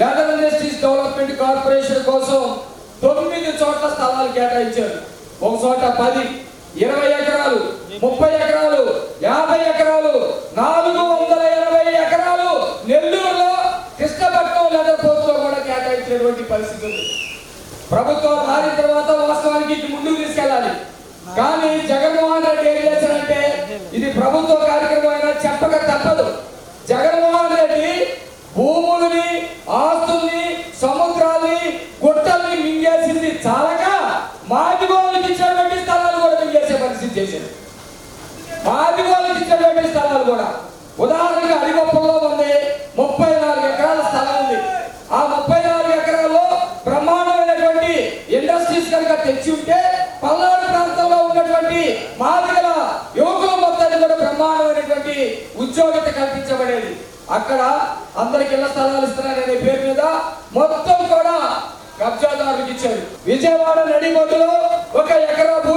Leather industries development corporation కోసం తొమ్మిది చోట్ల స్థలాలు కేటాయించారు. ఒక చోట పది ఇరవై ఎకరాలు ముప్పై ఎకరాలు యాభై ఎకరాలు నాలుగు వందల ఇరవై ఎకరాలు నెల్లూరులో కృష్ణపట్నం లెదర్ పోస్ట్లో కూడా కేటాయించినటువంటి పరిస్థితి ప్రభుత్వం మారిన తర్వాత వాస్తవానికి ముందుకు తీసుకెళ్ళాలి. కానీ జగన్మోహన్ రెడ్డి ఏం చేశారంటే ఇది ప్రభుత్వ కార్య సముద్రాల్ని గుట్టల్ని మింగేసింది చాలక మాదిగోళ్ళకి ఇచ్చినటువంటి స్థలాలు కూడా మింగేసే పరిస్థితి చేశారు మాదిగోళ్ళకి ఇచ్చినటువంటి స్థలాలు కూడా. ఉదాహరణకి అడిగొప్పలో ఉంది ముప్పై నాలుగు ఎకరాల స్థలం ఉంది. ఆ ముప్పై నాలుగు ఎకరాల్లో బ్రహ్మాండమైనటువంటి ఇండస్ట్రీస్ కనుక తెచ్చి ఉంటే పల్నాడు ప్రాంతంలో ఉన్నటువంటి మాదిగల యువకుల మొత్తాన్ని కూడా బ్రహ్మాండమైనటువంటి ఉద్యోగత కల్పించబడేది. అక్కడ అందరికి ఇళ్ళ స్థలాలు ఇస్తున్నారనే పేరు మీద మొత్తం కూడా కబ్జాదారులకు ఇచ్చారు. విజయవాడ నడిబొడ్డులో ఒక ఎకరా భూమి